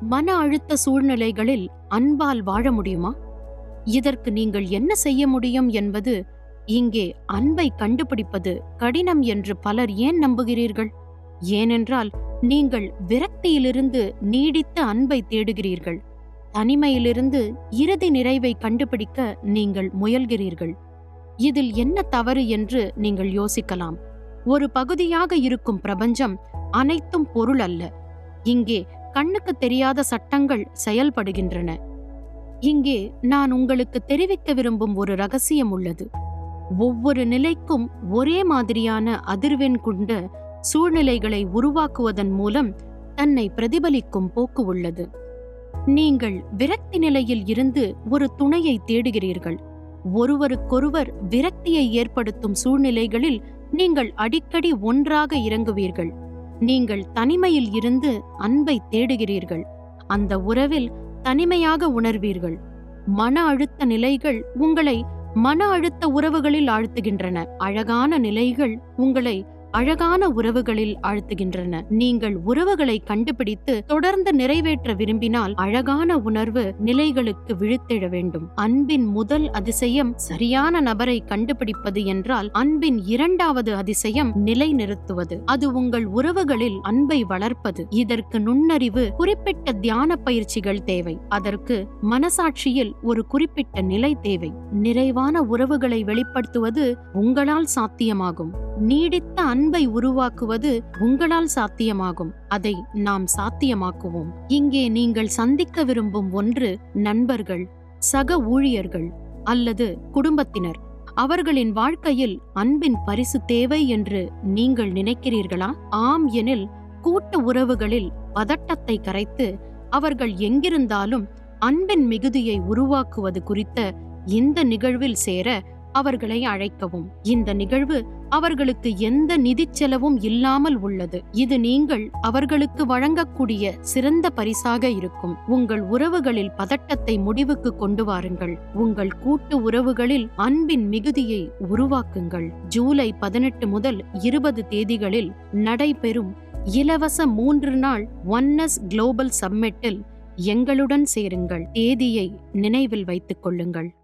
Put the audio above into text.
மன அழுத்த சூழ்நிலைகளில் அன்பால் வாழ முடியுமா? இதற்கு நீங்கள் என்ன செய்ய முடியும் என்பது இங்கே அன்பை கண்டுபிடிப்பது கடினம் என்று பலர் ஏன் நம்புகிறீர்கள்? ஏனென்றால் நீங்கள் விரக்தியிலிருந்து நீடித்த அன்பை தேடுகிறீர்கள். தனிமையிலிருந்து இறுதி நிறைவை கண்டுபிடிக்க நீங்கள் முயல்கிறீர்கள். இதில் என்ன தவறு என்று நீங்கள் யோசிக்கலாம். ஒரு பகுதியாக இருக்கும் பிரபஞ்சம் அனைத்தும் பொருள் அல்ல. இங்கே கண்ணுக்கு தெரியாத சட்டங்கள் செயல்படுகின்றன. இங்கே நான் உங்களுக்கு தெரிவிக்க விரும்பும் ஒரு ரகசியம் உள்ளது. ஒவ்வொரு நிலைக்கும் ஒரே மாதிரியான அதிர்வெண் கொண்ட சூழ்நிலைகளை உருவாக்குவதன் மூலம் தன்னை பிரதிபலிக்கும் போக்கு உள்ளது. நீங்கள் விரக்தி நிலையில் இருந்து ஒரு துணையை தேடுகிறீர்கள். ஒருவருக்கொருவர் விரக்தியை ஏற்படுத்தும் சூழ்நிலைகளில் நீங்கள் அடிக்கடி ஒன்றாக இறங்குவீர்கள். நீங்கள் தனிமையில் இருந்து அன்பை தேடுகிறீர்கள். அந்த உறவில் தனிமையாக உணர்வீர்கள். மன அழுத்த நிலைகள் உங்களை மன அழுத்த உறவுகளில் ஆழ்த்துகின்றன. அழகான நிலைகள் உங்களை அழகான உறவுகளில் ஆழ்த்துகின்றன. நீங்கள் உறவுகளை கண்டுபிடித்து தொடர்ந்து நிறைவேற்ற விரும்பினால் அழகான உணர்வு நிலைகளுக்கு விழுத்திட வேண்டும். அன்பின் முதல் அதிசயம் சரியான நபரை கண்டுபிடிப்பது என்றால் அன்பின் இரண்டாவது அதிசயம் நிலை நிறுத்துவது அது உங்கள் உறவுகளில் அன்பை வளர்ப்பது. இதற்கு நுண்ணறிவு குறிப்பிட்ட தியான பயிற்சிகள் தேவை. அதற்கு மனசாட்சியில் ஒரு குறிப்பிட்ட நிலை தேவை. நிறைவான உறவுகளை வெளிப்படுத்துவது உங்களால் சாத்தியமாகும். நீடித்த அன்பை உருவாக்குவது உங்களால் சாத்தியமாகும். அதை நாம் சாத்தியமாக்குவோம். இங்கே நீங்கள் சந்திக்க விரும்பும் ஒன்று நண்பர்கள் சக ஊழியர்கள் அல்லது குடும்பத்தினர். அவர்களின் வாழ்க்கையில் அன்பின் பரிசு தேவை என்று நீங்கள் நினைக்கிறீர்களா? ஆம் எனில் கூட்டு உறவுகளில் பதட்டத்தை கரைத்து அவர்கள் எங்கிருந்தாலும் அன்பின் மிகுதியை உருவாக்குவது குறித்த இந்த நிகழ்வில் சேர அவர்களை அழைக்கவும். இந்த நிகழ்வு அவர்களுக்கு எந்த நிதி செலவும் இல்லாமல் உள்ளது. இது நீங்கள் அவர்களுக்கு வழங்கக்கூடிய சிறந்த பரிசாக இருக்கும். உங்கள் உறவுகளில் பதட்டத்தை முடிவுக்கு கொண்டு வாருங்கள். உங்கள் கூட்டு உறவுகளில் அன்பின் மிகுதியை உருவாக்குங்கள். ஜூலை பதினெட்டு முதல் இருபது தேதிகளில் நடைபெறும் இலவச மூன்று நாள் ஒன்னஸ் குளோபல் சம்மிட்டில் எங்களுடன் சேருங்கள். தேதியை நினைவில் வைத்துக் கொள்ளுங்கள்.